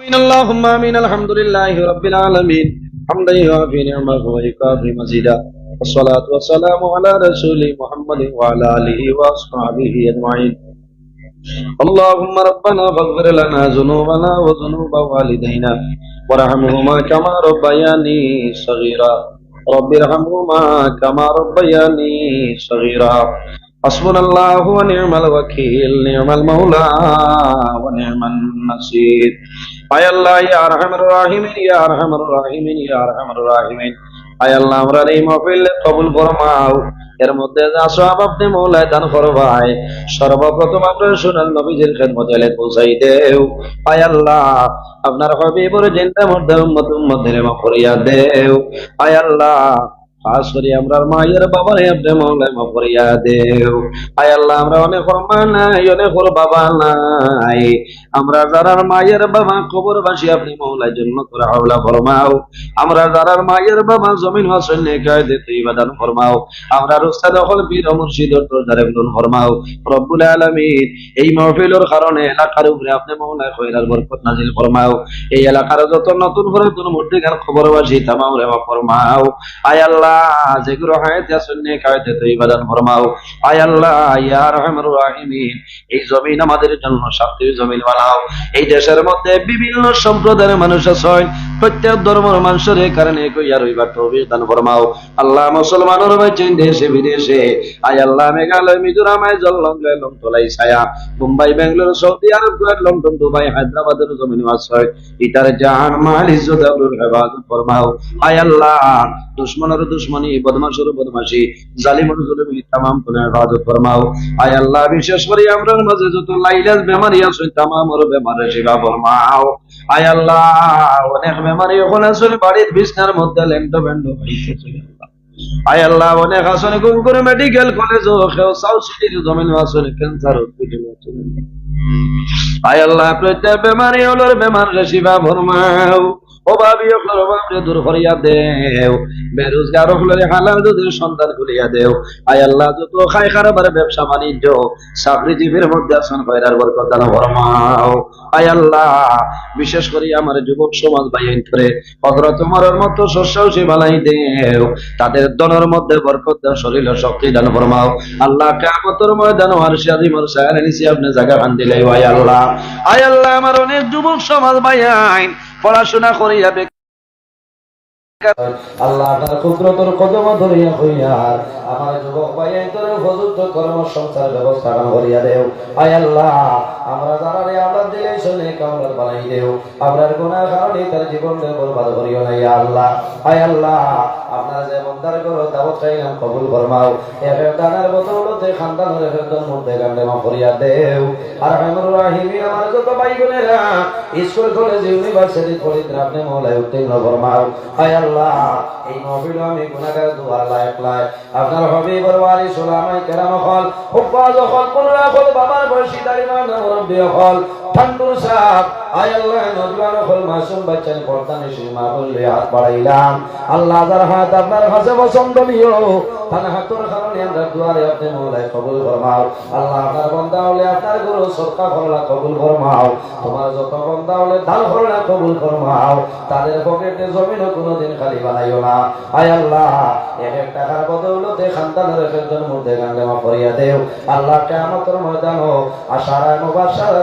آمين. اللهم آمين. الحمد لله رب العالمين حمدا يوافي نعمه ويكافي مزيدا والصلاة والسلام على رسول محمد وعلى آله وأصحابه أجمعين اللهم ربنا فاغفر لنا ذنوبنا وذنوب والدينا وارحمهما كما ربياني صغيرا رب ارحمهما كما ربياني صغيرا حسبنا الله ونعم الوكيل نعم المولى ونعم النصير আয় আল্লাহ ইয়া আরহামার রাহিমিন ইয়া আরহামার রাহিমিন ইয়া আরহামার রাহিমিন আয় আল্লাহ আমরা এই মাহফিল কবুল ফরমাও এর মধ্যে যা সব আপনি মৌলায় দান করবাই সর্বপ্রথম আপনার সুনাল নবীজির খেদমত এলে পৌঁছাই দেও আয় আল্লাহ আপনার হবিবর জিন্দা মধ্যে উম্মত উম্মতের মা করিয়া দেও আয় আল্লাহ খাস করে আমরা মায়ের বাবারে আপনি মৌলায় মা করিয়া দেও। আয় আল্লাহ, আমরা অনেক নাই, অনেক বাবা নাই। আমরা যারা মায়ের বাবা কবর বাসি আপনি মৌলায় জন্য করে ফরমাও। আমরা যারা মায়ের বাবা জমিন হাসন ইবাদান ফরমাও। আমরা রুস্তাদ হল বীর মুর্শিদ ফরমাও। রব্বুল আলামিন, এই মাহফিলের কারণে এলাকার উপরে আপনি খয়রার বরকত নাজিল ফরমাও। এই এলাকার যত নতুন করে কোন মধ্যেকার খবর বাসি রেবা ফরমাও। আয় আল্লাহ যেগুলো কায়দে ইবাদান ফরমাও। আয় আল্লাহ, ইয়া রহমার রাহিমিন, এই জমিন আমাদের জন্য শান্তির জমিন বানাও। এই দেশের মধ্যে বিভিন্ন সম্প্রদায়ের মানুষ আছে প্রত্যেক ধর্মের মানুষের কারণে কইয়া রইবার তৌফিক দান ফরমাও। আল্লাহ মুসলমানের দেশে বিদেশে, আয় আল্লাহ মেঘালয়, মিজোরাম আয় লং তোলাই ছায়া, Mumbai Bengaluru Saudi Arabia London, Dubai, হায়দ্রাবাদের জমিন আছে ইটার জাহান ইজ্জত আব্দুল ফরমাও। আয় আল্লাহ, দুশ্মনের দুশ্মনী বদমাশের বদমাশি। জালিমর জুলুমি ফরমাও। আয় আল্লাহ, বিশেষ করে মাঝে যত বেমারি আছে তামামর বেমারে ফরমাও। আয় আল্লাহ, অনেক বেমারি আসলে বাড়ির বিছনার মধ্যে লেন্ড হইতে আয় আল্লাহ, অনেক গুম করে মেডিকেল কলেজ ও কেউ জমিন আসলে ক্যান্সার হসপিটাল আয় আল্লাহ, প্রত্যেক বেমারি হলোর বেমার শিবা ফরমাও। বিশেষ করে আমার যুবক সমাজ বাইন করে তোমার মতো শস্য সে বালাই দেও। তাদের দনের মধ্যে বরকত দাও শরীরের শক্তি দান ফরমাও। আল্লাহ কেমতর ময়দান আপনি জায়গা খান দিলে আয় আল্লাহ আয় আল্লাহ, আমার অনেক যুবক সমাজ বাইন পড়াশোনা করিয়া আল্লাহ আপনার কুদরতর কদম ধরিয়া হইয়ার আমার যুবক ভাই তোর উপযুক্ত কর্ম সংসার ব্যবস্থা করিয়া দেও। আয় আল্লাহ, আমরা যারা রে আমরা দিলে শুনে কামরার বানাই দেও। আমরার গুনাহ কারণে তার জীবন বরবাদ করিও না, ইয়া আল্লাহ। আয় আল্লাহ, আপনার যে মন্দার করো দাওয়াত খাইলাম কবুল ফরমাও। এফে দানার বদৌলতে খানদানের এফের মধ্যে গান্ডে মা করিয়া দেও। আর রহমান রাহিমি আমার যত ভাই বোনেরা, স্কুল, কলেজ, ইউনিভার্সিটি পড়ি আপনি মহলায় উত্তীর্ণ ফরমাও। আয় আল্লাহ এই মহফিল আমি গুনাহগার দুয়ার লায়ক লাই আপনার হবে ওয়ালি সুলামাই কেরাম হল হুব্বাজ হল কোনরা হল বাবার বয়সী দাঁড়িয়ে হল। ঠান্ডুর সাপ। আয় আল্লাহ, নজওয়ান হল মাসুম বাচ্চান পর্দানে সীমা বললে, হাত বাড়াইলাম। আল্লাহ যার হাত আপনার কাছে তার হাতর কারণে আমরা দুয়ারে আপনি কবুল আল্লাহ আপনার বন্দা হলে আপনার গুরু সরকা করলা কবুল ফরমাও। তোমার যত বন্দা হলে করলা কবুল তাদের পকেটে জমিনও কোনোদিন খালি বানাইও না। আয় আল্লাহ, এক এক টাকার বদৌলতে খানদানের একজন মধ্যে করিয়া দেও। আল্লাহ ময়দান হোক আশারা মুবাশশারা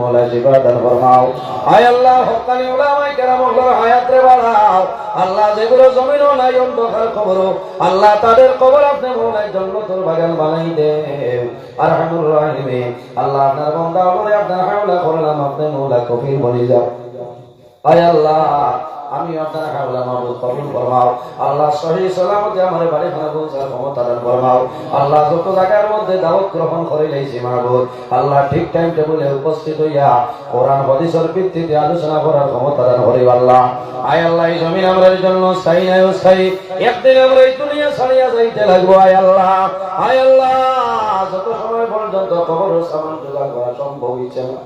মৌলায় জিবা ফরমাও। আয় আল্লাহ কেরাম বাড়াও। আল্লাহ যেগুলো জমিনও নাই, অন্ধকার খবর আল্লাহ তাদের কবর আপনি মৌলায় জন্নতুল বাগান বানাই দেও আর রাহিমিন। আল্লাহ আপনার বান্দা বলে আপনার হাওলা করলাম, আপনি মৌলা কফির বলি যাও। আয় আল্লাহ। আমি আপনার হাওলা মাহবুব কবুল ফরমাও আল্লাহ সহি সালামতে আমার বাড়ি খানা পৌঁছার ক্ষমতা দান ফরমাও আল্লাহ যত জায়গার মধ্যে দাওয়াত গ্রহণ করে লাইছি মাহবুব আল্লাহ ঠিক টাইম টেবিলে উপস্থিত হইয়া কোরআন, হাদিসের ভিত্তিতে আলোচনা করার ক্ষমতা দান করি আল্লাহ। আয় আল্লাহ, এই জমিন আমরার জন্য স্থায়ী নাই স্থায়ী একদিন আমরা এই দুনিয়া ছাড়িয়া যাইতে লাগবো, আয় আল্লাহ। আয় আল্লাহ, যত সময় পর্যন্ত কবর সামান জোগাড় করা সম্ভব হইছে না।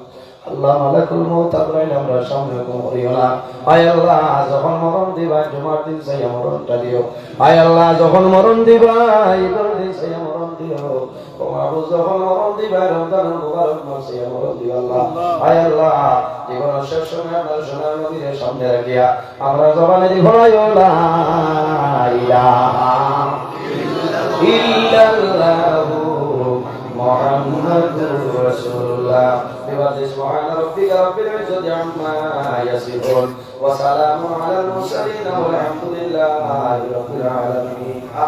আল্লাহ মালাকুল মউত আল্লাহর আমরা সামনে করিও না। হায় আল্লাহ, যখন মরণ দিবা, জুমার দিন সেই মরণটা দিও। হায় আল্লাহ, যখন মরণ দিবা, ঈদের দিন সেই মরণ দিও। তোমার যখন মরণ দিবা, রমজান মুবারক মরণ দিও আল্লাহ। আল্লাহ জীবন শেষ সময় সোনার নদীর সামনে রাখিয়া, আমরা জবানে দিব ইল্লাল্লাহু মুহাম্মাদুর রাসূল سبحان ربك رب العزة عما يصفون. وسلام على المرسلين والحمد لله رب العالمين.